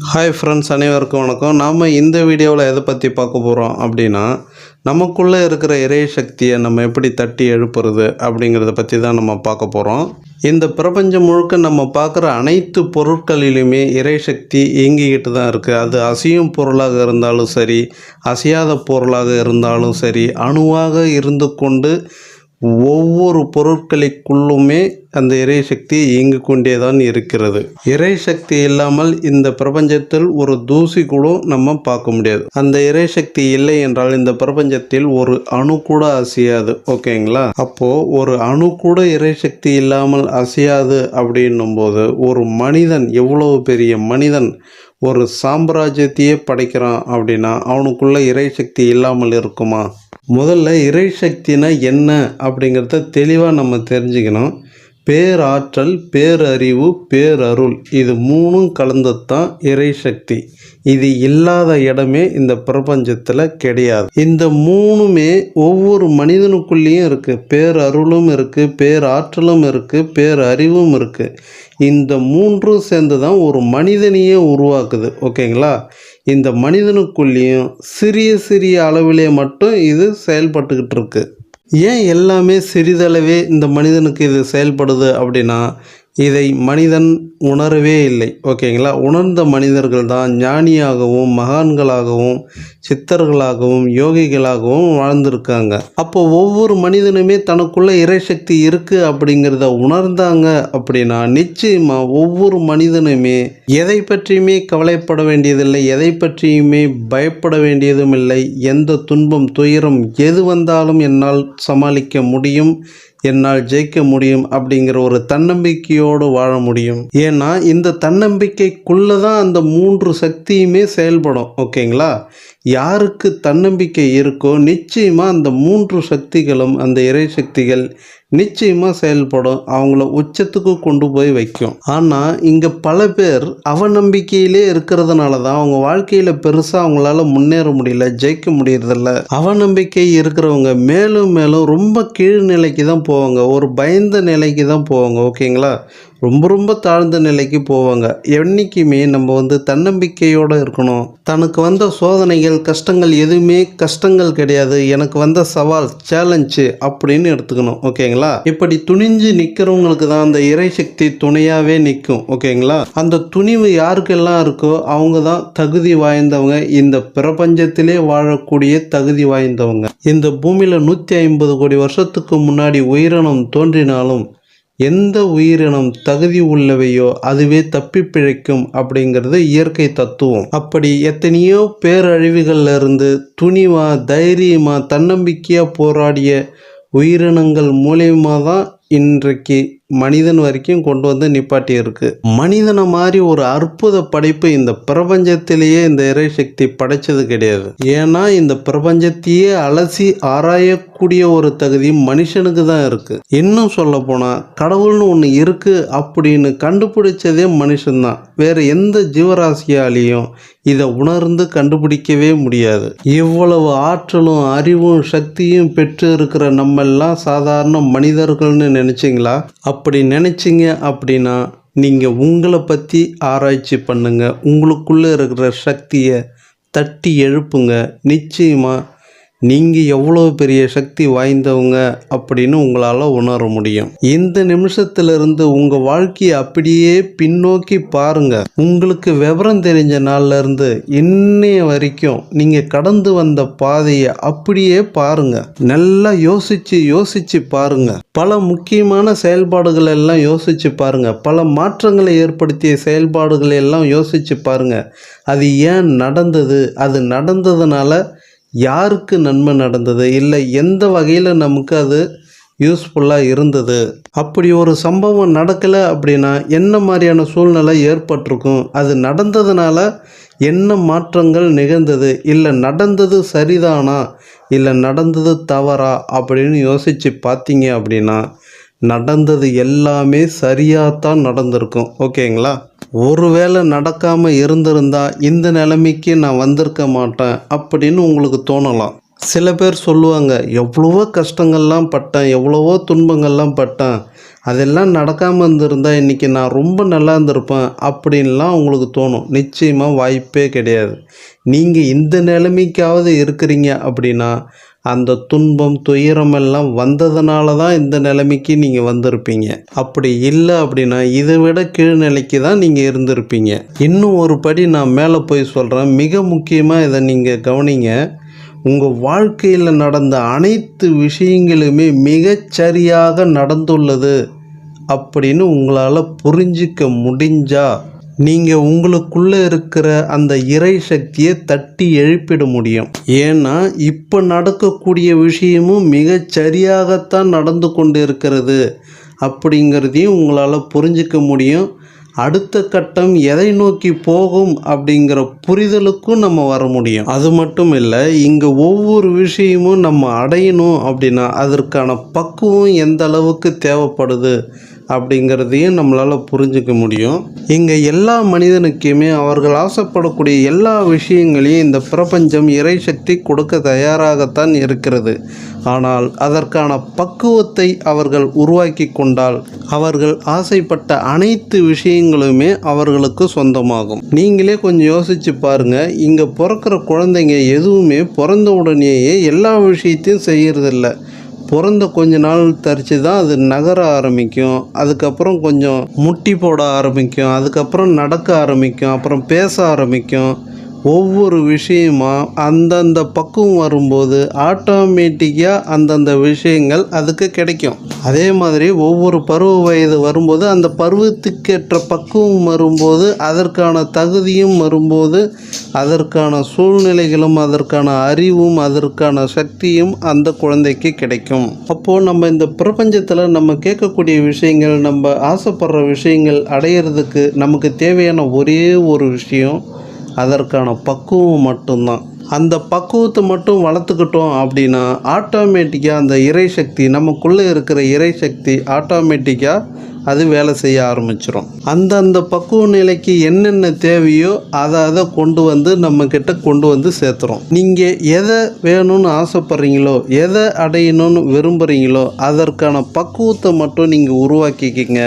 Hi friends அனைவருக்கும் வணக்கம். நாம் இந்த வீடியோவில் எதை பற்றி பார்க்க போகிறோம் அப்படின்னா நமக்குள்ளே இருக்கிற இறை சக்தியை நம்ம எப்படி தட்டி எழுப்புறது அப்படிங்கிறத பற்றி தான் நம்ம பார்க்க போகிறோம் இந்த பிரபஞ்சம் முழுக்க நம்ம பார்க்குற அனைத்து பொருட்களிலுமே இறை சக்தி இயங்கிக்கிட்டு தான் இருக்குது அது அசையும் பொருளாக இருந்தாலும் சரி அசையாத பொருளாக இருந்தாலும் சரி அணுவாக இருந்து கொண்டு ஒவ்வொரு பொருட்களுக்குள்ளுமே அந்த இறை சக்தி இயங்கு கொண்டே தான் இருக்கிறது. இறை சக்தி இல்லாமல் இந்த பிரபஞ்சத்தில் ஒரு தூசி கூட நம்ம பார்க்க முடியாது. அந்த இறை சக்தி இல்லை என்றால் இந்த பிரபஞ்சத்தில் ஒரு அணு கூட அசையாது. ஓகேங்களா? அப்போ ஒரு அணு கூட இறை சக்தி இல்லாமல் அசையாது அப்படின்னும் போது ஒரு மனிதன் எவ்வளவு பெரிய மனிதன் ஒரு சாம்ராஜ்யத்தையே படைக்கிறான் அப்படின்னா அவனுக்குள்ளே இறை சக்தி இல்லாமல் இருக்குமா? முதல்ல இறை சக்தினா என்ன அப்படிங்கிறத தெளிவாக நம்ம தெரிஞ்சுக்கணும். பேராற்றல் பேரறிவு பேரருள் இது மூணும் கலந்தது தான் இறை சக்தி இது இல்லாத இடமே இந்த பிரபஞ்சத்தில் கிடையாது. இந்த மூணுமே ஒவ்வொரு மனிதனுக்குள்ளேயும் இருக்குது பேரருளும் இருக்குது பேராற்றலும் இருக்குது பேரறிவும் இருக்குது இந்த மூன்றும் சேர்ந்து தான் ஒரு மனிதனையே உருவாக்குது. ஓகேங்களா? இந்த மனிதனுக்குள்ளேயும் சிறிய சிறிய அளவிலே மட்டும் இது செயல்பட்டுக்கிட்டு இருக்குது ஏன் எல்லாமே சிறிதளவே இந்த மனிதனுக்கு இது செயல்படுது அப்படின்னா இதை மனிதன் உணரவே இல்லை. ஓகேங்களா? உணர்ந்த மனிதர்கள் தான் ஞானியாகவும் மகான்களாகவும் சித்தர்களாகவும் யோகிகளாகவும் வாழ்ந்திருக்காங்க. அப்போ ஒவ்வொரு மனிதனுமே தனக்குள்ள இறைசக்தி இருக்குது அப்படிங்கிறத உணர்ந்தாங்க அப்படின்னா நிச்சயமாக ஒவ்வொரு மனிதனுமே எதை பற்றியுமே கவலைப்பட வேண்டியதில்லை எதை பற்றியுமே பயப்பட வேண்டியதும் இல்லை. எந்த துன்பம் துயரம் எது வந்தாலும் என்னால் சமாளிக்க முடியும். என்னால் ஜெயிக்க முடியும் அப்படிங்கிற ஒரு தன்னம்பிக்கையோடு வாழ முடியும். ஏன்னா இந்த தன்னம்பிக்கைக்குள்ளே தான் அந்த மூன்று சக்தியுமே செயல்படும். ஓகேங்களா? யாருக்கு தன்னம்பிக்கை இருக்கோ நிச்சயமாக அந்த மூன்று சக்திகளும் அந்த இறை சக்திகள் நிச்சயமாக செயல்படும். அவங்கள உச்சத்துக்கு கொண்டு போய் வைக்கும். ஆனால் இங்கே பல பேர் அவநம்பிக்கையிலே இருக்கிறதுனால தான் அவங்க வாழ்க்கையில் பெருசாக அவங்களால முன்னேற முடியல ஜெயிக்க முடியறதில்ல. அவநம்பிக்கை இருக்கிறவங்க மேலும் மேலும் ரொம்ப கீழ் நிலைக்கு தான் போவாங்க. ஒரு பயந்த நிலைக்கு தான் போவாங்க. ஓகேங்களா? ரொம்ப ரொம்ப தாழ்ந்த நிலைக்கு போவாங்க. என்றைக்குமே நம்ம வந்து தன்னம்பிக்கையோடு இருக்கணும். தனக்கு வந்த சோதனைகள் கஷ்டங்கள் எதுவுமே கஷ்டங்கள் கிடையாது. எனக்கு வந்த சவால் சேலஞ்சு அப்படின்னு எடுத்துக்கணும். ஓகேங்களா? இப்படி துணிஞ்சு நிற்கிறவங்களுக்கு தான் அந்த இறைசக்தி துணையாகவே நிற்கும் ஓகேங்களா? அந்த துணிவு யாருக்கெல்லாம் இருக்கோ அவங்க தான் தகுதி வாய்ந்தவங்க. இந்த பிரபஞ்சத்திலே வாழக்கூடிய தகுதி வாய்ந்தவங்க. இந்த பூமியில் நூற்றி ஐம்பது கோடி வருஷத்துக்கு முன்னாடி உயிரினம் தோன்றினாலும் எந்த உயிரினம் தகுதி உள்ளவையோ அதுவே தப்பி பிழைக்கும் அப்படிங்கிறது இயற்கை தத்துவம். அப்படி எத்தனையோ பேரழிவுகள்ல இருந்து துணிவா தைரியமா தன்னம்பிக்கையா போராடிய உயிரினங்கள் மூலியமாக தான் இன்றைக்கு மனிதன் வரைக்கும் கொண்டு வந்து நிப்பாட்டி இருக்கு மனிதனை மாதிரி ஒரு அற்புத படைப்பு இந்த பிரபஞ்சத்திலேயே இந்த இறைசக்தி படைச்சது கிடையாது. ஏன்னா இந்த பிரபஞ்சத்தையே அலசி ஆராயக்கூடிய ஒரு தகுதி மனுஷனுக்கு தான் இருக்கு. இன்னும் சொல்ல போனா கடவுள்னு ஒன்று இருக்கு அப்படின்னு கண்டுபிடிச்சதே மனுஷன்தான். வேற எந்த ஜீவராசியாலையும் இதை உணர்ந்து கண்டுபிடிக்கவே முடியாது. இவ்வளவு ஆற்றலும் அறிவும் சக்தியும் பெற்று இருக்கிற நம்மெல்லாம் சாதாரண மனிதர்கள்னு நினைச்சிங்களா? அப்படி நினச்சிங்க அப்படின்னா நீங்கள் உங்களை பற்றி ஆராய்ச்சி பண்ணுங்கள் உங்களுக்குள்ளே இருக்கிற சக்தியை தட்டி எழுப்புங்க. நிச்சயமாக நீங்கள் எவ்வளோ பெரிய சக்தி வாய்ந்தவங்க அப்படின்னு உங்களால் உணர முடியும். இந்த நிமிஷத்திலிருந்து உங்கள் வாழ்க்கையை அப்படியே பின்னோக்கி பாருங்கள் உங்களுக்கு விவரம் தெரிஞ்ச நாள்லேருந்து இன்னைய வரைக்கும் நீங்கள் கடந்து வந்த பாதையை அப்படியே பாருங்கள் நல்லா யோசித்து யோசித்து பாருங்கள் பல முக்கியமான செயல்பாடுகள் எல்லாம் யோசித்து பாருங்கள் பல மாற்றங்களை ஏற்படுத்திய செயல்பாடுகளை எல்லாம் யோசித்து பாருங்க. அது ஏன் நடந்தது? அது நடந்ததுனால யாருக்கு நன்மை நடந்தது? இல்லை எந்த வகையில் நமக்கு அது யூஸ்ஃபுல்லாக இருந்தது? அப்படி ஒரு சம்பவம் நடக்கலை அப்படின்னா என்ன மாதிரியான சூழ்நிலை ஏற்பட்டிருக்கும்? அது நடந்ததுனால என்ன மாற்றங்கள் நிகழ்ந்தது? இல்லை நடந்தது சரிதானா? இல்லை நடந்தது தவறா? அப்படின்னு யோசித்து பார்த்தீங்க அப்படின்னா நடந்தது எல்லாமே சரியாக தான் நடந்திருக்கும். ஓகேங்களா? ஒருவேளை நடக்காமல் இருந்திருந்தா இந்த நிலைமைக்கு நான் வந்திருக்க மாட்டேன் அப்படின்னு உங்களுக்கு தோணலாம். சில பேர் சொல்லுவாங்க எவ்வளவோ கஷ்டங்கள்லாம் பட்டேன் எவ்வளவோ துன்பங்கள்லாம் பட்டேன். அதெல்லாம் நடக்காமல் இருந்திருந்தால் இன்றைக்கி நான் ரொம்ப நல்லா இருந்திருப்பேன் அப்படின்லாம் உங்களுக்கு தோணும். நிச்சயமாக வாய்ப்பே கிடையாது. நீங்கள் இந்த நிலைமைக்காவது இருக்கிறீங்க அப்படின்னா அந்த துன்பம் துயரம் எல்லாம் வந்ததுனால தான் இந்த நிலைமைக்கு நீங்கள் வந்திருப்பீங்க. அப்படி இல்லை அப்படின்னா இதை விட கீழ்நிலைக்கு தான் நீங்கள் இருந்திருப்பீங்க. இன்னும் ஒரு படி நான் மேலே போய் சொல்கிறேன் மிக முக்கியமாக இதை நீங்கள் கவனிங்க. உங்கள் வாழ்க்கையில் நடந்த அனைத்து விஷயங்களுமே மிகச்சரியாக நடந்துள்ளது அப்படின்னு உங்களால் புரிஞ்சிக்க முடிஞ்சா நீங்கள் உங்களுக்குள்ளே இருக்கிற அந்த இறை சக்தியை தட்டி எழுப்பிட முடியும். ஏன்னா இப்போ நடக்கக்கூடிய விஷயமும் மிகச் சரியாகத்தான் நடந்து கொண்டு இருக்கிறது அப்படிங்கிறதையும் உங்களால் புரிஞ்சிக்க முடியும். அடுத்த கட்டம் எதை நோக்கி போகும் அப்படிங்கிற புரிதலுக்கும் நம்ம வர முடியும். அது மட்டும் இல்லை இங்கே ஒவ்வொரு விஷயமும் நம்ம அடையணும் அப்படின்னா அதற்கான பக்குவம் எந்த அளவுக்கு தேவைப்படுது? அப்படிங்கிறதையும் நம்மளால் புரிஞ்சுக்க முடியும். இங்கே எல்லா மனிதனுக்குமே அவர்கள் ஆசைப்படக்கூடிய எல்லா விஷயங்களையும் இந்த பிரபஞ்சம் இறை சக்தி கொடுக்க தயாராகத்தான் இருக்கிறது. ஆனால் அதற்கான பக்குவத்தை அவர்கள் உருவாக்கி கொண்டால் அவர்கள் ஆசைப்பட்ட அனைத்து விஷயங்களுமே அவர்களுக்கு சொந்தமாகும். நீங்களே கொஞ்சம் யோசிச்சு பாருங்க இங்கே பிறக்கிற குழந்தைங்க எதுவுமே பிறந்த உடனேயே எல்லா விஷயத்தையும் செய்கிறதில்ல பிறந்த கொஞ்ச நாள் தரித்து தான் அது நகர ஆரம்பிக்கும். அதுக்கப்புறம் கொஞ்சம் முட்டி போட ஆரம்பிக்கும். அதுக்கப்புறம் நடக்க ஆரம்பிக்கும். அப்புறம் பேச ஆரம்பிக்கும். ஒவ்வொரு விஷயமா அந்தந்த பக்குவம் வரும்போது ஆட்டோமேட்டிக்காக அந்தந்த விஷயங்கள் அதுக்கு கிடைக்கும். அதே மாதிரி ஒவ்வொரு பருவ வயது வரும்போது அந்த பருவத்துக்கேற்ற பக்குவம் வரும்போது அதற்கான தகுதியும் வரும்போது அதற்கான சூழ்நிலைகளும் அதற்கான அறிவும் அதற்கான சக்தியும் அந்த குழந்தைக்கு கிடைக்கும். அப்போது நம்ம இந்த பிரபஞ்சத்தில் நம்ம கேட்கக்கூடிய விஷயங்கள் நம்ம ஆசைப்படுற விஷயங்கள் அடையிறதுக்கு நமக்கு தேவையான ஒரே ஒரு விஷயம் அதற்கான பக்குவம் மட்டும்தான். அந்த பக்குவத்தை மட்டும் வளர்த்துக்கிட்டோம் அப்படின்னா ஆட்டோமேட்டிக்காக அந்த இறை சக்தி நமக்குள்ளே இருக்கிற இறை சக்தி ஆட்டோமேட்டிக்காக அது வேலை செய்ய ஆரம்பிச்சிடும் அந்தந்த பக்குவ நிலைக்கு என்னென்ன தேவையோ அதை அதை கொண்டு வந்து நம்மக்கிட்ட கொண்டு வந்து சேர்த்துறோம் நீங்கள் எதை வேணும்னு ஆசைப்பட்றீங்களோ எதை அடையணும்னு விரும்புகிறீங்களோ அதற்கான பக்குவத்தை மட்டும் நீங்கள் உருவாக்கிக்கிங்க.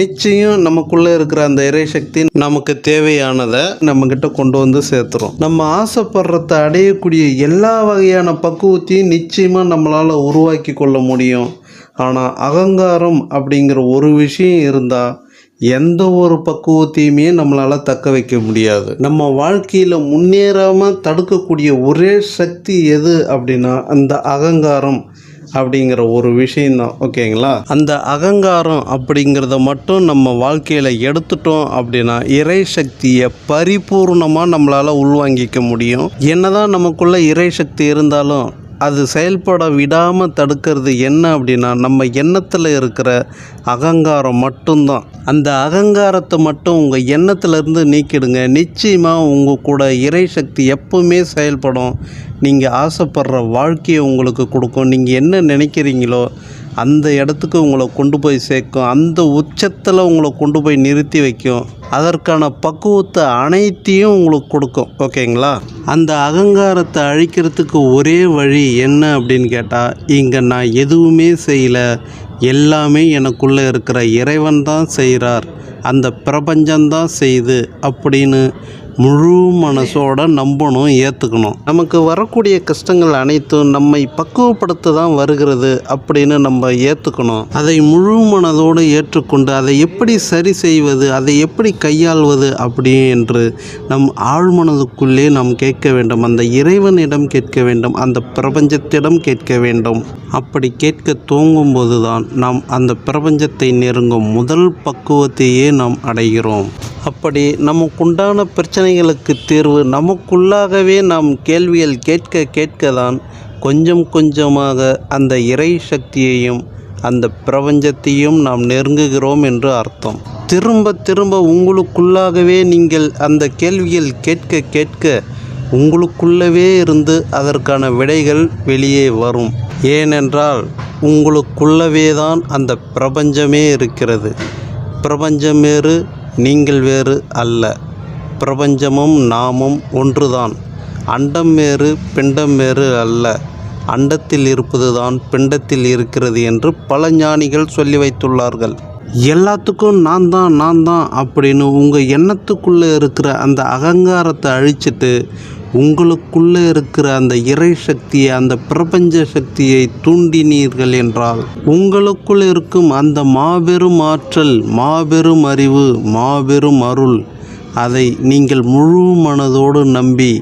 நிச்சயம் நமக்குள்ளே இருக்கிற அந்த இறை சக்தி நமக்கு தேவையானதை நம்மக்கிட்ட கொண்டு வந்து சேர்த்துறோம் நம்ம ஆசைப்படுறத அடையக்கூடிய எல்லா வகையான பக்குவத்தையும் நிச்சயமாக நம்மளால் உருவாக்கி கொள்ள முடியும். ஆனால் அகங்காரம் அப்படிங்கிற ஒரு விஷயம் இருந்தால் எந்த ஒரு பக்குவத்தையுமே நம்மளால் தக்க வைக்க முடியாது. நம்ம வாழ்க்கையில் முன்னேறாமல் தடுக்கக்கூடிய ஒரே சக்தி எது அப்படின்னா அந்த அகங்காரம் அப்படிங்கிற ஒரு விஷயந்தான் ஓகேங்களா? அந்த அகங்காரம் அப்படிங்கிறத மட்டும் நம்ம வாழ்க்கையில் எடுத்துட்டோம் அப்படின்னா இறை சக்தியை பரிபூர்ணமாக நம்மளால் உள்வாங்கிக்க முடியும். என்னதான் நமக்குள்ள இறை சக்தி இருந்தாலும் அது செயல்பட விடாமல் தடுக்கிறது என்ன அப்படின்னா நம்ம எண்ணத்தில் இருக்கிற அகங்காரம் மட்டும்தான். அந்த அகங்காரத்தை மட்டும் உங்கள் எண்ணத்துலேருந்து நீக்கிடுங்க. நிச்சயமாக உங்கள் கூட இறை சக்தி எப்பவுமே செயல்படும். நீங்கள் ஆசைப்படுற வாழ்க்கையை உங்களுக்கு கொடுக்கும். நீங்கள் என்ன நினைக்கிறீங்களோ அந்த இடத்துக்கு உங்களை கொண்டு போய் சேர்க்கும். அந்த உச்சத்தில் உங்களை கொண்டு போய் நிறுத்தி வைக்கும். அதற்கான பக்குவத்தை அனைத்தையும் உங்களுக்கு கொடுக்கும். ஓகேங்களா? அந்த அகங்காரத்தை அழிக்கிறதுக்கு ஒரே வழி என்ன அப்படின்னு கேட்டால் இங்கே நான் எதுவுமே செய்யலை. எல்லாமே எனக்குள்ளே இருக்கிற இறைவன் தான் செய்கிறார் அந்த பிரபஞ்சம்தான் செய்யுது அப்படின்னு முழு மனசோட நம்பணும் ஏற்றுக்கணும் நமக்கு வரக்கூடிய கஷ்டங்கள் அனைத்தும் நம்மை பக்குவப்படுத்த தான் வருகிறது அப்படின்னு நம்ம ஏற்றுக்கணும் அதை முழு மனதோடு ஏற்றுக்கொண்டு அதை எப்படி சரி செய்வது அதை எப்படி கையாள்வது அப்படி என்று நம் ஆழ்மனதுக்குள்ளே நாம் கேட்க வேண்டும். அந்த இறைவனிடம் கேட்க வேண்டும் அந்த பிரபஞ்சத்திடம் கேட்க வேண்டும். அப்படி கேட்க துவங்கும்போது தான் நாம் அந்த பிரபஞ்சத்தை நெருங்கும் முதல் பக்குவத்தையே நாம் அடைகிறோம். அப்படி நமக்குண்டான பிரச்சனைகளுக்கு தீர்வு நமக்குள்ளாகவே நாம் கேள்விகள் கேட்க கேட்க தான் கொஞ்சம் கொஞ்சமாக அந்த இறை சக்தியையும் அந்த பிரபஞ்சத்தையும் நாம் நெருங்குகிறோம் என்று அர்த்தம். திரும்ப திரும்ப உங்களுக்குள்ளாகவே நீங்கள் அந்த கேள்விகள் கேட்க கேட்க உங்களுக்குள்ளவே இருந்து அதற்கான விடைகள் வெளியே வரும். ஏனென்றால் உங்களுக்குள்ளவே தான் அந்த பிரபஞ்சமே இருக்கிறது. பிரபஞ்சம் வேறு நீங்கள் வேறு அல்ல. பிரபஞ்சமும் நாமும் ஒன்றுதான். அண்டம் வேறு பிண்டம் வேறு அல்ல. அண்டத்தில் இருப்பதுதான் பிண்டத்தில் இருக்கிறது என்று பல ஞானிகள் சொல்லி வைத்துள்ளார்கள். எல்லாத்துக்கும் நான் தான் நான் தான் அப்படின்னு உங்கள் எண்ணத்துக்குள்ளே இருக்கிற அந்த அகங்காரத்தை அழிச்சிட்டு உங்களுக்குள்ளே இருக்கிற அந்த இறை சக்தியை அந்த பிரபஞ்ச சக்தியை தூண்டினீர்கள் என்றால் உங்களுக்குள் இருக்கும் அந்த மாபெரும் ஆற்றல் மாபெரும் அறிவு மாபெரும் அருள் அதை நீங்கள் முழு மனதோடு நம்பி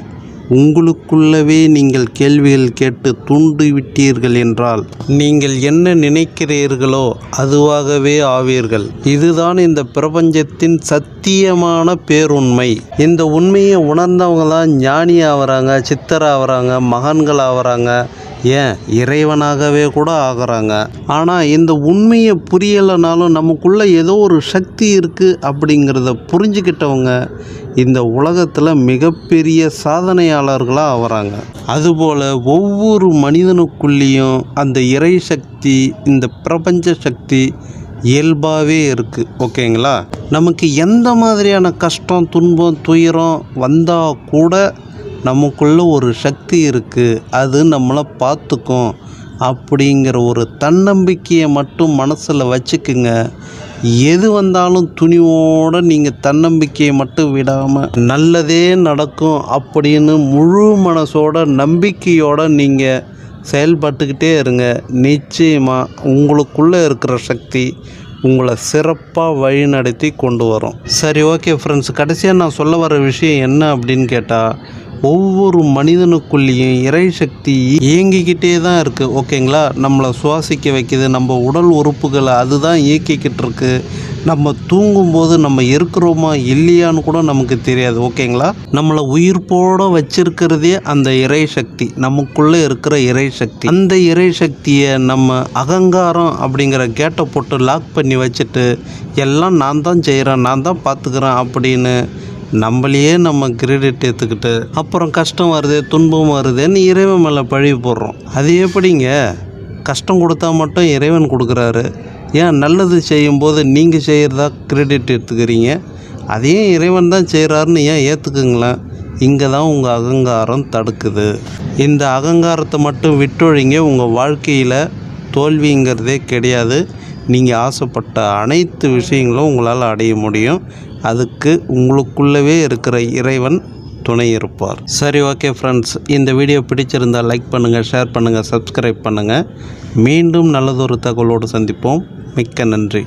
உங்களுக்குள்ளவே நீங்கள் கேள்விகள் கேட்டு தூண்டி விட்டீர்கள் என்றால் நீங்கள் என்ன நினைக்கிறீர்களோ அதுவாகவே ஆவீர்கள். இதுதான் இந்த பிரபஞ்சத்தின் சத்தியமான பேருண்மை. இந்த உண்மையை உணர்ந்தவங்க தான் ஞானி ஆகிறாங்க சித்தர் ஆகிறாங்க மகான்கள் ஆகிறாங்க ஏன்? இறைவனாகவே கூட ஆகிறாங்க. ஆனால் இந்த உண்மையை புரியலைனாலும் நமக்குள்ளே ஏதோ ஒரு சக்தி இருக்குது அப்படிங்கிறத புரிஞ்சுக்கிட்டவங்க இந்த உலகத்தில் மிகப்பெரிய சாதனையாளர்களாக ஆகிறாங்க அதுபோல் ஒவ்வொரு மனிதனுக்குள்ளேயும் அந்த இறை சக்தி இந்த பிரபஞ்ச சக்தி இயல்பாகவே இருக்குது ஓகேங்களா? நமக்கு எந்த மாதிரியான கஷ்டம் துன்பம் துயரம் வந்தால் கூட நமக்குள்ள ஒரு சக்தி இருக்குது அது நம்மளை பார்த்துக்கும். அப்படிங்கிற ஒரு தன்னம்பிக்கையை மட்டும் மனசில் வச்சுக்குங்க. எது வந்தாலும் துணிவோடு நீங்கள் தன்னம்பிக்கையை மட்டும் விடாமல் நல்லதே நடக்கும் அப்படின்னு முழு மனசோட நம்பிக்கையோடு நீங்கள் செயல்பட்டுக்கிட்டே இருங்க. நிச்சயமாக உங்களுக்குள்ளே இருக்கிற சக்தி உங்களை சிறப்பாக வழிநடத்தி கொண்டு வரும். சரி ஓகே ஃப்ரெண்ட்ஸ் கடைசியாக நான் சொல்ல வர விஷயம் என்ன அப்படின்னு கேட்டால் ஒவ்வொரு மனிதனுக்குள்ளேயும் இறை சக்தி இயங்கிக்கிட்டே தான் இருக்குது ஓகேங்களா? நம்மளை சுவாசிக்க வைக்குது. நம்ம உடல் உறுப்புகளை அதுதான் இயக்கிக்கிட்டு இருக்கு நம்ம தூங்கும்போது நம்ம இருக்கிறோமா இல்லையான்னு கூட நமக்கு தெரியாது. ஓகேங்களா? நம்மளை உயிர்ப்போட வச்சிருக்கிறதே அந்த இறை சக்தி. நமக்குள்ளே இருக்கிற இறை சக்தி. அந்த இறை சக்தியை நம்ம அகங்காரம் அப்படிங்கிற கேட்டை போட்டு லாக் பண்ணி வச்சுட்டு எல்லாம் நான் தான் செய்கிறேன் நான் தான் பார்த்துக்கிறேன் அப்படின்னு நம்மளையே நம்ம கிரெடிட் எடுத்துக்கிட்டு அப்புறம் கஷ்டம் வருது துன்பம் வருதுன்னு இறைவன் மேலே பழி போடுறோம். அது எப்படிங்க? கஷ்டம் கொடுத்தா மட்டும் இறைவன் கொடுக்குறாரு. ஏன்? நல்லது செய்யும்போது நீங்கள் செய்கிறதா கிரெடிட் எடுத்துக்கிறீங்க அதையும் இறைவன் தான் செய்கிறாருன்னு ஏன் ஏற்றுக்குங்களேன் இங்கே தான் உங்கள் அகங்காரம் தடுக்குது. இந்த அகங்காரத்தை மட்டும் விட்டொழிங்க. உங்கள் வாழ்க்கையில் தோல்விங்கிறதே கிடையாது. நீங்கள் ஆசைப்பட்ட அனைத்து விஷயங்களும் உங்களால் அடைய முடியும். அதுக்கு உங்களுக்குள்ளவே இருக்கிற இறைவன் துணை இருப்பார். சரி ஓகே ஃப்ரெண்ட்ஸ் இந்த வீடியோ பிடிச்சிருந்தால் லைக் பண்ணுங்கள் ஷேர் பண்ணுங்கள் சப்ஸ்கிரைப் பண்ணுங்கள் மீண்டும் நல்லதொரு தகவலோடு சந்திப்போம். மிக்க நன்றி.